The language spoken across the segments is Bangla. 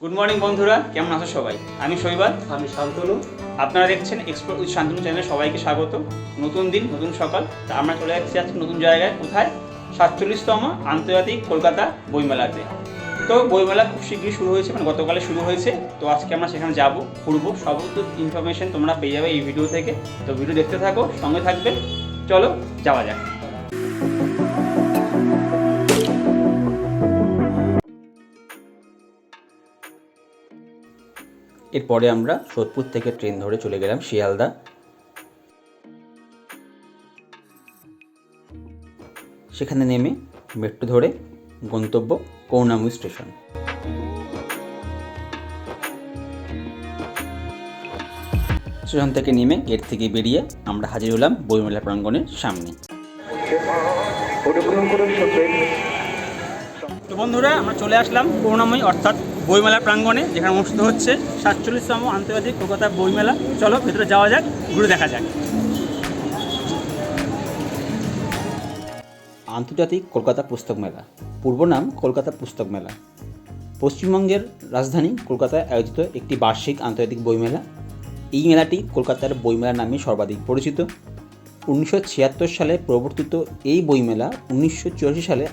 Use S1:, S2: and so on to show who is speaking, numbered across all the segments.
S1: গুড মর্নিং বন্ধুরা। কেমন আছো সবাই? আমি শৈবাল।
S2: আমি শান্তনু।
S1: আপনারা দেখছেন এক্সপ্লোর উইথ শান্তনু চ্যানেলে সবাইকে স্বাগত। নতুন দিন নতুন সকাল। তা আমরা চলে যাচ্ছি আজকে নতুন জায়গায়। কোথায়? সাতচল্লিশতম আন্তর্জাতিক কলকাতা বইমেলাতে। তো বইমেলা খুব শীঘ্রই শুরু হয়েছে মানে গতকালে শুরু হয়েছে। তো আজকে আমরা সেখানে যাব ঘুরবো সব ইনফরমেশন তোমরা পেয়ে যাবে এই ভিডিও থেকে। তো ভিডিও দেখতে থাকো সঙ্গে থাকবে। চলো যাওয়া যাক।
S3: এরপরে আমরা সোদপুর থেকে ট্রেন ধরে চলে গেলাম শিয়ালদা। সেখানে নেমে মেট্রো ধরে গন্তব্য করুণাময়ী স্টেশন। স্টেশন থেকে নেমে গেট থেকে বেরিয়ে আমরা হাজির হলাম বইমেলা প্রাঙ্গণের সামনে।
S1: তো বন্ধুরা, আমরা চলে আসলাম করুণাময়ী অর্থাৎ বইমেলা প্রাঙ্গণে, যেখানে অনুষ্ঠিত হচ্ছে সাতচল্লিশতম আন্তর্জাতিক কলকাতা বইমেলা। চলো, ভেতরে যাওয়া যাক, ঘুরে দেখা যাক।
S3: আন্তর্জাতিক কলকাতা পুস্তক মেলা। পূর্ব নাম কলকাতা পুস্তক মেলা। পশ্চিমবঙ্গের রাজধানী কলকাতায় আয়োজিত একটি বার্ষিক আন্তর্জাতিক বইমেলা। এই মেলাটি কলকাতার বইমেলা নামে সর্বাধিক পরিচিত। উনিশশো ছিয়াত্তর সালে প্রবর্তিত এই বইমেলা উনিশশো চুরাশি সালে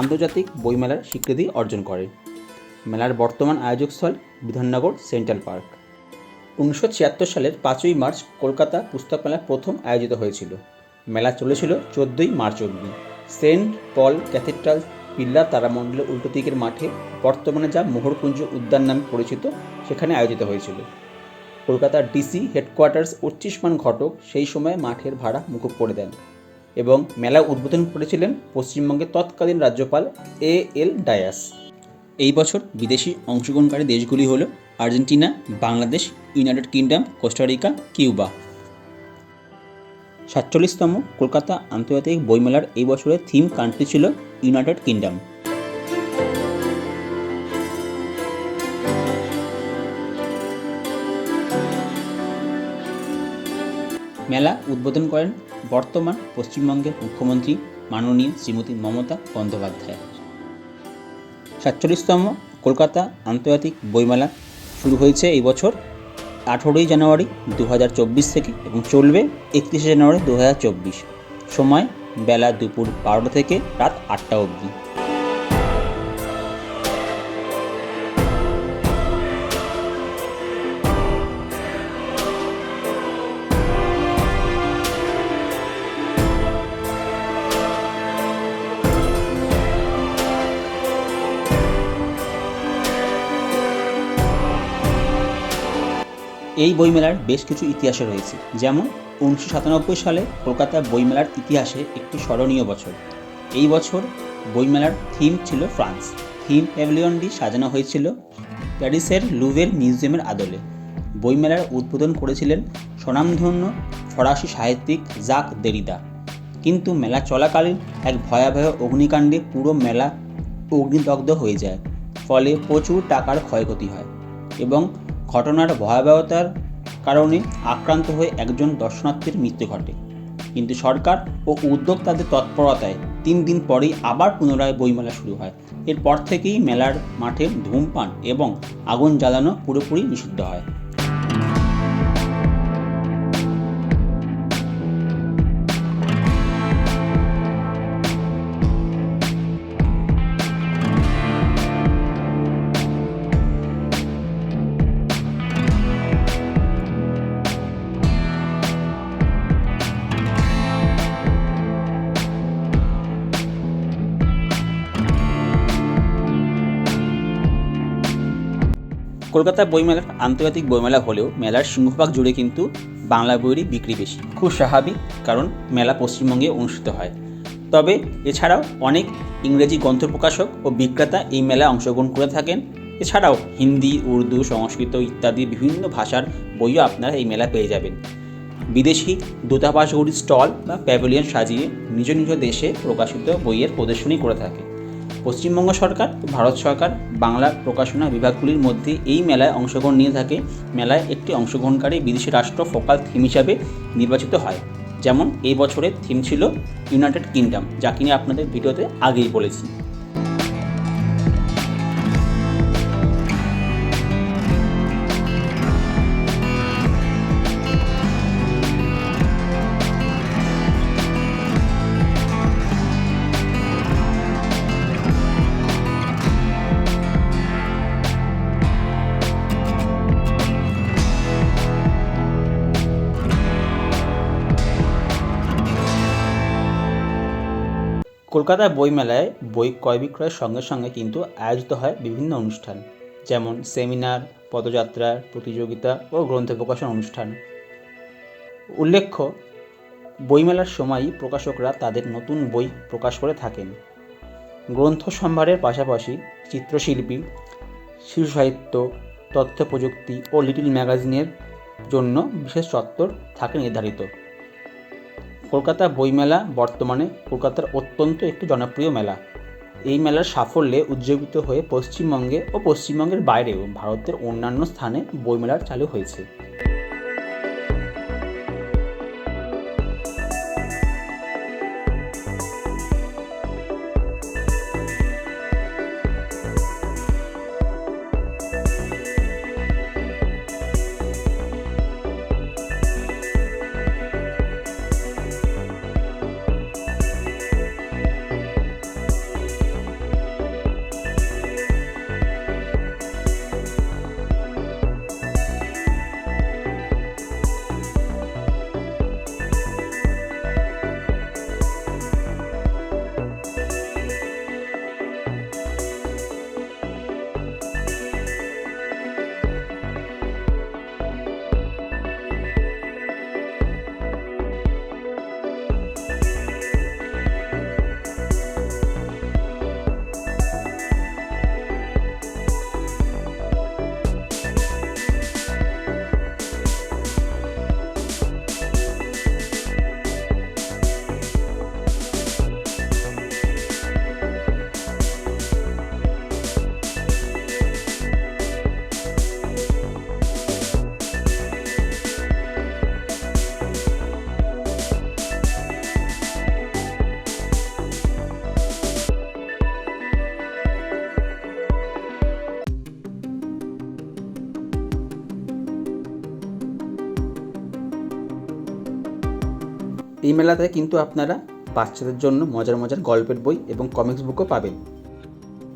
S3: আন্তর্জাতিক বইমেলার স্বীকৃতি অর্জন করে। মেলার বর্তমান আয়োজকস্থল বিধাননগর সেন্ট্রাল পার্ক। উনিশশো ছিয়াত্তর সালের পাঁচই মার্চ কলকাতা পুস্তক মেলা প্রথম আয়োজিত হয়েছিল। মেলা চলেছিল চোদ্দোই মার্চ অবধি। সেন্ট পল ক্যাথিড্রাল পিল্লা তারামণ্ডলের উল্টো দিকের মাঠে বর্তমানে যা মোহরকুঞ্জ উদ্যান নামে পরিচিত, সেখানে আয়োজিত হয়েছিল। কলকাতার ডিসি হেডকোয়ার্টার্স অর্চিষ্মান ঘটক সেই সময় মাঠের ভাড়া মুকুব করে দেন এবং মেলা উদ্বোধন করেছিলেন পশ্চিমবঙ্গের তৎকালীন রাজ্যপাল এ এল ডায়াস। এই বছর বিদেশি অংশগ্রহণকারী দেশগুলি হল Argentina, Bangladesh, United Kingdom, Costa Rica, Cuba. সাতচল্লিশতম কলকাতা আন্তর্জাতিক বইমেলার এই বছরের থিম কান্ট্রি ছিল ইউনাইটেড কিংডম। মেলা উদ্বোধন করেন বর্তমান পশ্চিমবঙ্গের মুখ্যমন্ত্রী মাননীয় শ্রীমতী মমতা বন্দ্যোপাধ্যায়। সাতচল্লিশতম কলকাতা আন্তর্জাতিক বইমেলা শুরু হয়েছে এই বছর, আঠেরোই জানুয়ারি দু হাজার চব্বিশ থেকে এবং চলবে একত্রিশে জানুয়ারি দু হাজার চব্বিশ। সময় বেলা দুপুর বারোটা থেকে রাত আটটা অবধি। এই বইমেলার বেশ কিছু ইতিহাসে রয়েছে। যেমন, উনিশশো সাতানব্বই সালে কলকাতা বইমেলার ইতিহাসে একটি স্মরণীয় বছর। এই বছর বইমেলার থিম ছিল ফ্রান্স। থিম প্যাভিলিয়নটি সাজানো হয়েছিল প্যারিসের লুভের মিউজিয়ামের আদলে। বইমেলার উদ্বোধন করেছিলেন স্বনামধন্য ফরাসি সাহিত্যিক জাক দেরিদা। কিন্তু মেলা চলাকালীন এক ভয়াবহ অগ্নিকাণ্ডে পুরো মেলা অগ্নিদগ্ধ হয়ে যায়। ফলে প্রচুর টাকার ক্ষয়ক্ষতি হয় এবং ঘটনার ভয়াবহতার কারণে আক্রান্ত হয়ে একজন দর্শনার্থীর মৃত্যু ঘটে। কিন্তু সরকার ও উদ্যোক্তাদের তৎপরতায় তিন দিন পরেই আবার পুনরায় বইমেলা শুরু হয়। এরপর থেকেই মেলার মাঠে ধূমপান এবং আগুন জ্বালানো পুরোপুরি নিষিদ্ধ হয়। কলকাতা বইমেলার আন্তর্জাতিক বইমেলা হলেও মেলার সিংহভাগ জুড়ে কিন্তু বাংলা বইয়েরই বিক্রি বেশি। খুব স্বাভাবিক, কারণ মেলা পশ্চিমবঙ্গে অনুষ্ঠিত হয়। তবে এছাড়াও অনেক ইংরেজি গ্রন্থ প্রকাশক ও বিক্রেতা এই মেলায় অংশগ্রহণ করে থাকেন। এছাড়াও হিন্দি, উর্দু, সংস্কৃত ইত্যাদি বিভিন্ন ভাষার বইও আপনারা এই মেলা পেয়ে যাবেন। বিদেশি দূতাবাসগুলির স্টল বা প্যাভিলিয়ন সাজিয়ে নিজ নিজ দেশে প্রকাশিত বইয়ের প্রদর্শনী করে থাকে। পশ্চিমবঙ্গ সরকার, ভারত সরকার, বাংলা প্রকাশনা বিভাগগুলির মধ্যে এই মেলায় অংশগ্রহণ নিয়ে থাকে। মেলায় একটি অংশগ্রহণকারী বিদেশি রাষ্ট্র ফোকাল থিম হিসাবে নির্বাচিত হয়। যেমন, এই বছরের থিম ছিল ইউনাইটেড কিংডম, যা কিনে আপনাদের ভিডিওতে আগেই বলেছি। কলকাতার বইমেলায় বই ক্রয় বিক্রয়ের সঙ্গে সঙ্গে কিন্তু আয়োজিত হয় বিভিন্ন অনুষ্ঠান, যেমন সেমিনার পদযাত্রা প্রতিযোগিতা ও গ্রন্থ প্রকাশন অনুষ্ঠান। উল্লেখ্য, বইমেলার সময়ই প্রকাশকরা তাদের নতুন বই প্রকাশ করে থাকেন। গ্রন্থ সম্ভারের পাশাপাশি চিত্রশিল্পী, শিশু সাহিত্য, তথ্য প্রযুক্তি ও লিটিল ম্যাগাজিনের জন্য বিশেষ চত্বর থাকে নির্ধারিত। কলকাতা বইমেলা বর্তমানে কলকাতার অত্যন্ত একটি জনপ্রিয় মেলা। এই মেলার সাফল্যে উজ্জীবিত হয়ে পশ্চিমবঙ্গে ও পশ্চিমবঙ্গের বাইরেও ভারতের অন্যান্য স্থানে বইমেলার চালু হয়েছে। এই মেলাতে কিন্তু আপনারা বাচ্চাদের জন্য মজার মজার গল্পের বই এবং কমিক্স বুকও পাবেন।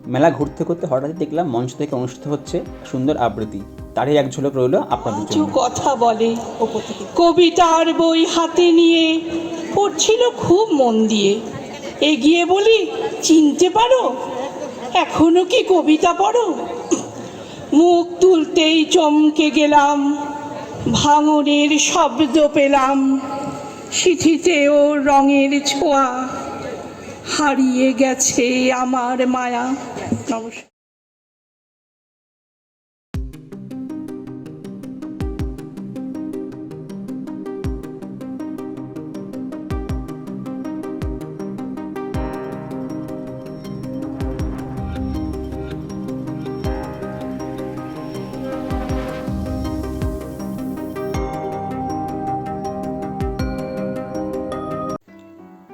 S3: মেলা ঘুরতে ঘুরতে হঠাৎ দেখলাম মঞ্চ থেকে অনুষ্ঠিত হচ্ছে সুন্দর আবৃত্তি। তারই এক ঝলক রইল আপনাদের জন্য।
S2: কথা বলে কবিতার বই হাতে নিয়ে পড়ছিল খুব মন দিয়ে। এগিয়ে বলি চিনতে পারো? এখনও কি কবিতা পড়ো? মুখ তুলতেই চমকে গেলাম ভাঙনের শব্দ পেলাম। সিঁথিতেও রঙের ছোঁয়া হারিয়ে গেছে আমার মায়া। নমস্কার।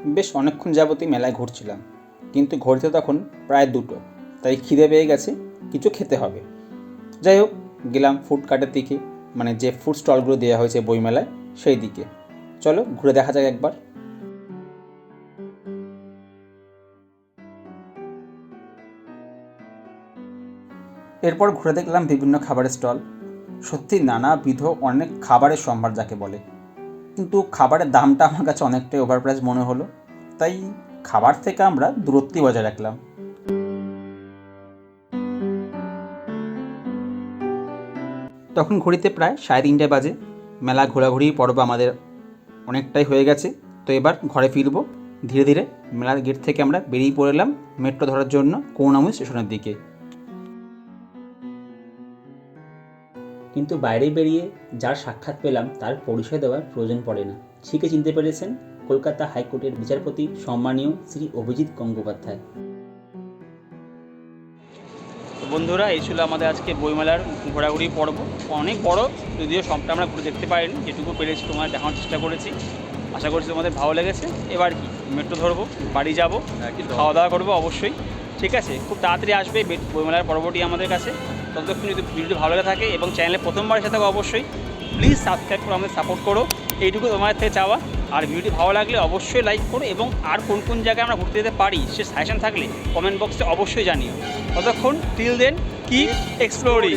S3: বেশ অনেকক্ষণ যাবতই মেলায় ঘুরছিলাম। কিন্তু ঘুরতে তখন প্রায় দুটো, তাই খিদে পেয়ে গেছে, কিছু খেতে হবে। যাই হোক, গেলাম ফুড কার্টের দিকে মানে যে ফুড স্টলগুলো দেওয়া হয়েছে বইমেলায়, সেই দিকে। চলো, ঘুরে দেখা যাক একবার। এরপর ঘুরে দেখলাম বিভিন্ন খাবারের স্টল সত্যি নানাবিধ অনেক খাবারের সম্ভার যাকে বলে। কিন্তু খাবারের দামটা আমার কাছে অনেকটাই ওভার প্রাইস মনে হলো। তাই খাবার থেকে আমরা দূরত্বই বজায় রাখলাম। তখন ঘড়িতে প্রায় সাড়ে তিনটে বাজে। মেলা ঘোরাঘুরি পর্ব আমাদের অনেকটাই হয়ে গেছে। তো এবার ঘরে ফিরবো। ধীরে ধীরে মেলার গেট থেকে আমরা বেরিয়ে পড়লাম মেট্রো ধরার জন্য করুণাময়ী স্টেশনের দিকে। কিন্তু বাইরে বেরিয়ে যার সাক্ষাৎ পেলাম তার পরিচয় দেওয়ার প্রয়োজন পড়ে না। ঠিকই চিনতে পেরেছেন কলকাতা হাইকোর্টের বিচারপতি সম্মানীয় শ্রী অভিজিৎ গঙ্গোপাধ্যায়।
S1: বন্ধুরা এই ছিল আমাদের আজকে বইমেলার ঘোরাঘুরি পর্ব। অনেক বড় যদিও সবটা আমরা ঘুরে দেখতে পারিনি যেটুকু পেরেছি তোমার দেখানোর চেষ্টা করেছি। আশা করছি তোমাদের ভালো লেগেছে। এবার কি মেট্রো ধরবো বাড়ি যাব খাওয়া দাওয়া করব অবশ্যই। ঠিক আছে খুব তাড়াতাড়ি আসবে বইমেলার পর্বটি আমাদের কাছে। ততক্ষণ যদি ভিডিওটি ভালো লেগে থাকে এবং চ্যানেলে প্রথমবার এসে থাকো অবশ্যই প্লিজ সাবস্ক্রাইব করে আমাদের সাপোর্ট করো। এইটুকু তোমাদের থেকে চাওয়া। আর ভিডিওটি ভালো লাগলে অবশ্যই লাইক করো এবং আর কোন কোন জায়গায় আমরা ঘুরতে যেতে পারি সে সাজেশন থাকলে কমেন্ট বক্সে অবশ্যই জানিও। ততক্ষণ টিল দেন কি এক্সপ্লোরিং